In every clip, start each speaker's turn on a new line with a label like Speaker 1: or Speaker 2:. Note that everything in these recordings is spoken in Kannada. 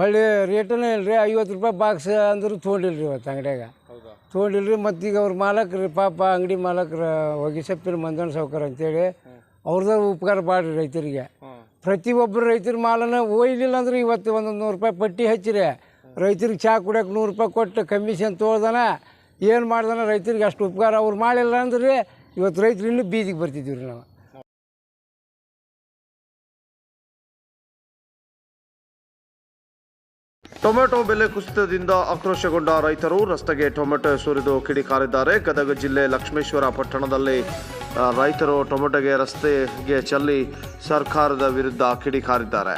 Speaker 1: ಹೊಳ್ಳಿ ರೇಟನೇ ರೀ ಐವತ್ತು ರೂಪಾಯಿ ಬಾಕ್ಸ್ ಅಂದರೂ ತೊಗೊಂಡಿಲ್ಲ ರೀ ಇವತ್ತು ಅಂಗಡ್ಯಾಗ.
Speaker 2: ಹೌದಾ?
Speaker 1: ರೀ ಮತ್ತೀಗ ಅವ್ರ ಮಾಲಕ್ರು ಪಾಪ ಅಂಗಡಿ ಮಾಲಕ್ರ ಹೊಗೆ ಸೊಪ್ಪಿನ ಮಂದಣ್ಣ ಸಾವ್ಕಾರ ಅಂತೇಳಿ ಅವ್ರದ್ದು ಉಪಕಾರ ಬಾಡ್ರಿ ರೈತರಿಗೆ.
Speaker 2: ಪ್ರತಿ
Speaker 1: ಪ್ರತಿಯೊಬ್ಬರು ರೈತರ ಮಾಲನ ಒಯ್ಲಿಲ್ಲ ಅಂದ್ರೆ ಇವತ್ತು ಒಂದೊಂದು ನೂರು ರೂಪಾಯಿ ಪಟ್ಟಿ ಹಚ್ಚಿರಿ. ರೈತರಿಗೆ ಚಹಾ ಕುಡಿಯೋಕೆ ನೂರು ರೂಪಾಯಿ ಕೊಟ್ಟು ಕಮಿಷನ್ ತೊಳ್ದಾನ ಏನು ಮಾಡ್ದಾನ ರೈತರಿಗೆ ಅಷ್ಟು ಉಪಕಾರ ಅವ್ರು ಮಾಡಿಲ್ಲ ಅಂದ್ರೆ ಇವತ್ತು ರೈತರು ಇನ್ನೂ ಬೀದಿಗೆ ಬರ್ತಿದ್ದೀವಿ ರೀ ನಾವು.
Speaker 3: ಟೊಮೆಟೊ ಬೆಲೆ ಕುಸಿತದಿಂದ ಆಕ್ರೋಶಗೊಂಡ ರೈತರು, ರಸ್ತೆಗೆ ಟೊಮೆಟೊ ಸುರಿದು ಕಿಡಿಕಾರಿದ್ದಾರೆ. ಗದಗ ಜಿಲ್ಲೆ ಲಕ್ಷ್ಮೇಶ್ವರ ಪಟ್ಟಣದಲ್ಲಿ ರೈತರು ಟೊಮೆಟೊಗೆ ರಸ್ತೆಗೆ ಚೆಲ್ಲಿ ಸರ್ಕಾರದ ವಿರುದ್ಧ ಕಿಡಿಕಾರಿದ್ದಾರೆ.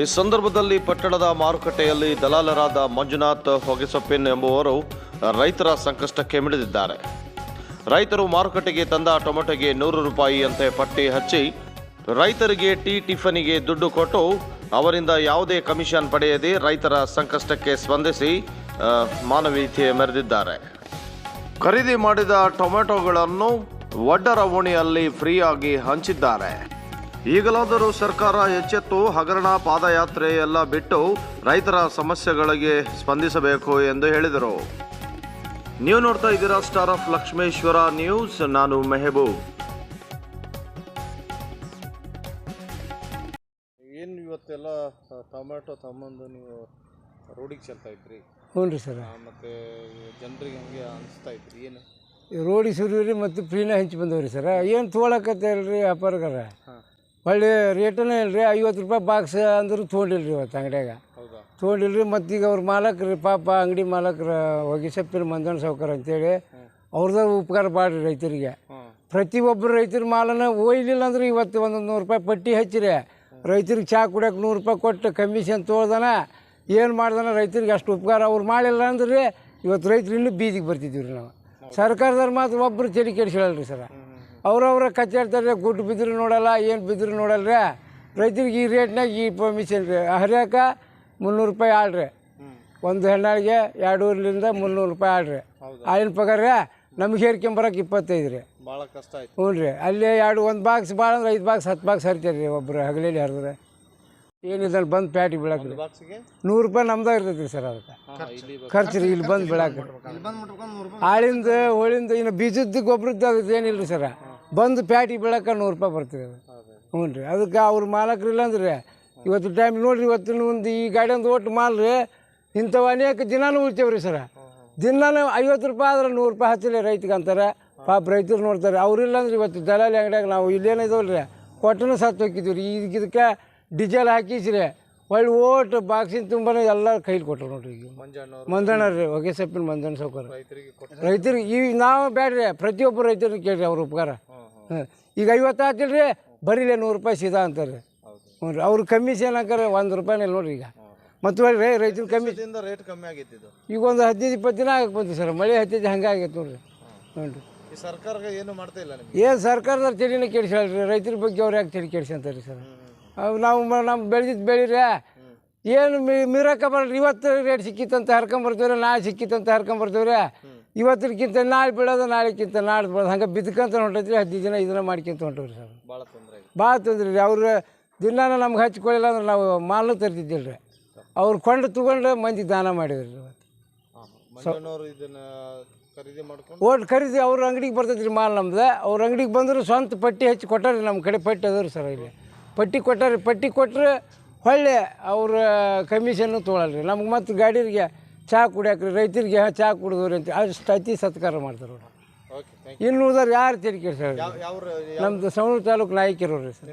Speaker 3: ಈ ಸಂದರ್ಭದಲ್ಲಿ ಪಟ್ಟಣದ ಮಾರುಕಟ್ಟೆಯಲ್ಲಿ ದಲಾಲರಾದ ಮಂಜುನಾಥ್ ಹೊಗೆಸೊಪ್ಪಿನ್ ಎಂಬುವರು ರೈತರ ಸಂಕಷ್ಟಕ್ಕೆ ಮಿಡಿದಿದ್ದಾರೆ. ರೈತರು ಮಾರುಕಟ್ಟೆಗೆ ತಂದ ಟೊಮೆಟೊಗೆ ನೂರು ರೂಪಾಯಿಯಂತೆ ಪಟ್ಟಿ ಹಚ್ಚಿ ರೈತರಿಗೆ ಟೀ ಟಿಫನಿಗೆ ದುಡ್ಡು ಕೊಟ್ಟು ಅವರಿಂದ ಯಾವುದೇ ಕಮಿಷನ್ ಪಡೆಯದೆ ರೈತರ ಸಂಕಷ್ಟಕ್ಕೆ ಸ್ಪಂದಿಸಿ ಮಾನವೀಯತೆ ಮೆರೆದಿದ್ದಾರೆ. ಖರೀದಿ ಮಾಡಿದ ಟೊಮೆಟೊಗಳನ್ನು ಒಡ್ಡರ ಓಣಿಯಲ್ಲಿ ಫ್ರೀಯಾಗಿ ಹಂಚಿದ್ದಾರೆ. ಈಗಲಾದರೂ ಸರ್ಕಾರ ಎಚ್ಚೆತ್ತು ಹಗರಣ ಪಾದಯಾತ್ರೆ ಎಲ್ಲ ಬಿಟ್ಟು ರೈತರ ಸಮಸ್ಯೆಗಳಿಗೆ ಸ್ಪಂದಿಸಬೇಕು ಎಂದು ಹೇಳಿದರು. ನೀವು ನೋಡ್ತಾ ಇದ್ದೀರಾ ಸ್ಟಾರ್ ಆಫ್ ಲಕ್ಷ್ಮೇಶ್ವರ ನ್ಯೂಸ್ ನಾನು ಮೆಹಬೂಬ್.
Speaker 2: ಇವತ್ತೆಲ್ಲ ಟೊಮ್ಯಾಟೊ ತಮ್ಮಂದು ನೀವು ರೋಡಿಗೆ ಚೆಲ್ತಾ ಇದ್ರಿ.
Speaker 1: ಹ್ಞೂ ರೀ ಸರ್.
Speaker 2: ಮತ್ತು ಜನರಿಗೆ ಹಂಗೆ ಅನಿಸ್ತಾ ಇದ್ರಿ ಏನು?
Speaker 1: ರೋಡಿ ಸುರಿವ್ರಿ ಮತ್ತು ಫ್ರೀನ ಹಂಚಿ ಬಂದವ್ರಿ ಸರ್. ಏನು ತೊಗೊಳಕತ್ತಲ್ರಿ ವ್ಯಾಪಾರಗಾರ? ಒಳ್ಳೆ ರೇಟನೇ ಇಲ್ರಿ ಐವತ್ತು ರೂಪಾಯಿ ಬಾಕ್ಸ್ ಅಂದ್ರೂ ತೊಗೊಂಡಿಲ್ರಿ ಇವತ್ತು ಅಂಗಡಿಯಾಗ. ತೊಗೊಂಡಿಲ್ರಿ ಮತ್ತು ಈಗ ಅವ್ರ ಮಾಲಕ್ರಿ ಪಾಪ ಅಂಗಡಿ ಮಾಲಕ್ರ ಹೋಗಿ ಸೊಪ್ಪಿನ ಮಂಜನ ಸಾವ್ಕಾರ ಅಂತೇಳಿ ಅವ್ರದ್ದು ಉಪಕಾರ ಬಾಡ್ರಿ ರೈತರಿಗೆ. ಪ್ರತಿಯೊಬ್ಬರು ರೈತರ ಮಾಲನ್ನ ಒಯ್ಲಿಲ್ಲ ಅಂದ್ರೆ ಇವತ್ತು ಒಂದೊಂದು ನೂರು ರೂಪಾಯಿ ಪಟ್ಟಿ ಹಚ್ಚಿರಿ. ರೈತರಿಗೆ ಚಾ ಕುಡಿಯೋಕೆ ನೂರು ರೂಪಾಯಿ ಕೊಟ್ಟು ಕಮಿಷನ್ ತೊಳ್ದಾನ ಏನು ಮಾಡ್ದಾನ ರೈತರಿಗೆ ಅಷ್ಟು ಉಪಕಾರ ಅವ್ರು ಮಾಡಿಲ್ಲ ಅಂದ್ರೆ ಇವತ್ತು ರೈತರು ಇನ್ನೂ ಬೀದಿಗೆ ಬರ್ತಿದ್ದೀವಿ ರೀ ನಾವು. ಸರ್ಕಾರದವ್ರು ಮಾತ್ರ ಒಬ್ಬರು ತಲೆ ರೀ ಸರ. ಅವ್ರವ್ರ ಕಚ್ಚಾಡ್ತಾರೆ ಗುಡ್ಡು ಬಿದ್ದರೂ ನೋಡಲ್ಲ ಏನು ಬಿದ್ದರೂ ನೋಡಲ್ಲ ರೀ ರೈತರಿಗೆ ಈ ರೇಟ್ನಾಗ ಈ ಪರ್ಮಿಷನ್ ರೀ. ಹರಿಯಾಕ ಮುನ್ನೂರು ರೂಪಾಯಿ ಆಳ್ರಿ. ಒಂದು ಹೆಣ್ಣಾಳಿಗೆ ಎರಡೂರಿಂದ ಮುನ್ನೂರು ರೂಪಾಯಿ ಆಳ್ರಿ. ಆಳಿನ ಪಗಾರ ನಮ್ಗೆ ಹೇರ್ಕೊಂಬರಕ್ಕೆ ಇಪ್ಪತ್ತೈದು ರೀ.
Speaker 2: ಭಾಳ ಕಷ್ಟ ಆಯ್ತು.
Speaker 1: ಹ್ಞೂ ರೀ. ಅಲ್ಲಿ ಎರಡು ಒಂದು ಬಾಕ್ಸ್ ಭಾಳ ಅಂದ್ರೆ ಐದು ಬಾಕ್ಸ್ ಹತ್ತು ಬಾಕ್ಸ್ ಹರಿತಾರೆ ರೀ ಒಬ್ಬರು ಹಗಲೇಲಿ ಹರಿದ್ರೆ. ಏನಿಲ್ಲ ಬಂದು ಪ್ಯಾಟಿ ಬೀಳಕ್ಕೆ ರೀ
Speaker 2: ಬಾಕ್ಸಿಗೆ
Speaker 1: ನೂರು ರೂಪಾಯಿ ನಮ್ದಾಗ ಇರ್ತೈತೆ ರೀ ಸರ್ ಅದಕ್ಕೆ. ಖರ್ಚು ರೀ ಇಲ್ಲಿ ಬಂದು ಬೀಳಕ್ಕೆ ಆಳಿಂದ ಹೋಳಿಂದ ಇನ್ನು ಬೀಜದ್ದು ಗೊಬ್ಬರದ್ದು ಅದಕ್ಕೆ ಏನಿಲ್ಲ ರೀ ಸರ. ಬಂದು ಪ್ಯಾಟಿ ಬೀಳಕ್ಕೆ ನೂರು ರೂಪಾಯಿ ಬರ್ತೀರಿ ಅದು. ಹ್ಞೂ ರೀ. ಅದಕ್ಕೆ ಅವ್ರು ಮಾಲಕ್ರು ಇಲ್ಲ ಅಂದ್ರೆ ಇವತ್ತು ಟೈಮ್ ನೋಡಿರಿ ಇವತ್ತು ಒಂದು ಈ ಗಾಡಿ ಒಂದು ಒಟ್ಟು ಮಾಲ್ ರೀ ಇಂಥವು ಅನೇಕ ದಿನಾನು ಉಳ್ತೇವೆ ರೀ ಸರ ದಿನಾನು ಐವತ್ತು ರೂಪಾಯಿ ಆದ್ರೆ ನೂರು ರೂಪಾಯಿ ಹಚ್ಚಲಿ ರೈತಿಗೆ ಅಂತಾರೆ. ಪಾಪ ರೈತರು ನೋಡ್ತಾರೆ ಅವ್ರಿಲ್ಲ ಅಂದ್ರೆ ಇವತ್ತು ದಲಾಲಿ ಅಂಗಡಿಯಾಗ ನಾವು ಇಲ್ಲೇನಿದಾವಲ್ಲ ರೀ ಕೊಟ್ಟನು ಸತ್ತು ಹೋಗಿದ್ದೀವಿ ರೀ. ಈಗ ಇದಕ್ಕೆ ಡೀಸೆಲ್ ಹಾಕಿಸ್ರಿ. ಒಳ್ಳೆ ಓಟ್ ಬಾಕ್ಸಿನ ತುಂಬನೇ ಎಲ್ಲ ಕೈಲಿ ಕೊಟ್ಟರು ನೋಡ್ರಿ ಈಗ. ಮಂದಣ್ಣ ರೀ ಹೊಗೆ ಸೊಪ್ಪಿನ ಮಂದಣ್ಣ ಸೌಕರ್ಯ
Speaker 2: ರೈತರಿಗೆ
Speaker 1: ಈಗ ನಾವು ಬೇಡ್ರಿ ಪ್ರತಿಯೊಬ್ಬರು ರೈತರಿಗೆ ಕೇಳ್ರಿ ಅವ್ರ ಉಪಕಾರ. ಹಾಂ ಈಗ ಐವತ್ತು ಆತಿಲ್ಲ ರೀ ಬರೀಲೆ ನೂರು ರೂಪಾಯಿ ಸೀದಾ ಅಂತಾರೆ. ಹ್ಞೂ ರೀ ಅವ್ರು ಕಮಿಷನ್ ಹಾಕಾರೆ ಒಂದು ರೂಪಾಯಿನೇ ನೋಡ್ರಿ ಈಗ. ಮತ್ತು ಒಳ್ಳೆ ರೈತನ ಕಮ್ಮಿ.
Speaker 2: ರೇಟ್ ಕಮ್ಮಿ ಆಗಿತ್ತು
Speaker 1: ಈಗ ಒಂದು ಹದಿನೈದು ಇಪ್ಪತ್ತು ದಿನ ಆಗಕ್ಕೆ ಬಂತು ಸರ್ ಮಳೆ ಹತ್ತಿದ್ದು ಹಂಗೆ ಆಗೈತೆ ನೋಡ್ರಿ. ಹ್ಞೂ ರೀ.
Speaker 2: ಸರ್ಕಾರ ಏನು ಮಾಡ್ತಾ ಇಲ್ಲ ನಿಮಗೆ?
Speaker 1: ಏನು ಸರ್ಕಾರದವ್ರು ತಲೆನೇ ಕೆಡಿಸ್ಕೊಳ್ರಿ ರೈತರ ಬಗ್ಗೆ ಅವ್ರು ಯಾಕೆ ತಲೆ ಕೆಡಿಸ್ಕೊಂತಾರೆ ಸರ್? ಅವು ನಾವು ನಮ್ಮ ಬೆಳೆದಿದ್ದು ಬೆಳೀರಿ ಏನು ಮಿ ಮೀರಕ್ಕ ಬರಲ್ರಿ ಇವತ್ತು ರೇಟ್ ಸಿಕ್ಕಿತ್ತಂತ ಹರ್ಕೊಂಬರ್ತೀವ್ರಿ ನಾಳೆ ಸಿಕ್ಕಿತ್ತಂತ ಹರ್ಕೊಂಬರ್ತೀವ್ರಿ ಇವತ್ತಿನಕ್ಕಿಂತ ನಾಳೆ ಬೀಳೋದು ನಾಳೆಕ್ಕಿಂತ ನಾಳೆ ಬೀಳೋದು ಹಂಗೆ ಬಿದ್ಕಂತ ಹೊಂಟೈತ್ರಿ ಹದಿನೈದು ದಿನ ಇದನ್ನ ಮಾಡ್ಕೊಂತ ಹೊಂಟವ್ರಿ ಸರ್.
Speaker 2: ಭಾಳ ತೊಂದರೆ
Speaker 1: ಭಾಳ ತೊಂದ್ರೆ ರೀ. ಅವ್ರು ದಿನಾನ ನಮ್ಗೆ ಹಚ್ಕೊಳ್ಳಿಲ್ಲ ಅಂದ್ರೆ ನಾವು ಮಾಲು ತರ್ತಿದ್ದಿಲ್ಲ ರೀ ಅವ್ರು ಕೊಂಡು ತಗೊಂಡು ಮಂದಿ ದಾನ ಮಾಡಿದ್ರಿ ಇವತ್ತು.
Speaker 2: ಇದನ್ನ
Speaker 1: ಓಟ್ ಖರೀದಿ ಅವ್ರ ಅಂಗಡಿಗೆ ಬರ್ತೈತೆ ರೀ ಮಾಲ್ ನಮ್ದು. ಅವ್ರ ಅಂಗಡಿಗೆ ಬಂದ್ರೆ ಸ್ವಂತ ಪಟ್ಟಿ ಹಚ್ಚಿ ಕೊಟ್ಟಾರ ನಮ್ಮ ಕಡೆ ಪಟ್ಟಿ ಅದಾವ್ರಿ ಸರ್ ಇಲ್ಲಿ. ಪಟ್ಟಿ ಕೊಟ್ಟಾರೆ ಪಟ್ಟಿ ಕೊಟ್ಟರೆ ಹೊಳ್ಳೆ ಅವ್ರ ಕಮಿಷನ್ನು ತೊಗೊಳಲ್ರಿ. ನಮ್ಗೆ ಮತ್ತು ಗಾಡಿರಿಗೆ ಚಹಾ ಕುಡಿಯಾಕ್ರಿ ರೈತರಿಗೆ ಚಹಾ ಕುಡಿದವ್ರಿ ಅಂತ ಅಷ್ಟು ಅತಿ ಸತ್ಕಾರ ಮಾಡ್ತಾರೆ ಇನ್ನು ಉಳಿದವ್ರು ಯಾರು ತೆರಿಗೆ ಸರ್? ನಮ್ಮದು ಸವಣೂರು ತಾಲೂಕು ನಾಯಕಿರೋರು ರೀ ಸರ್.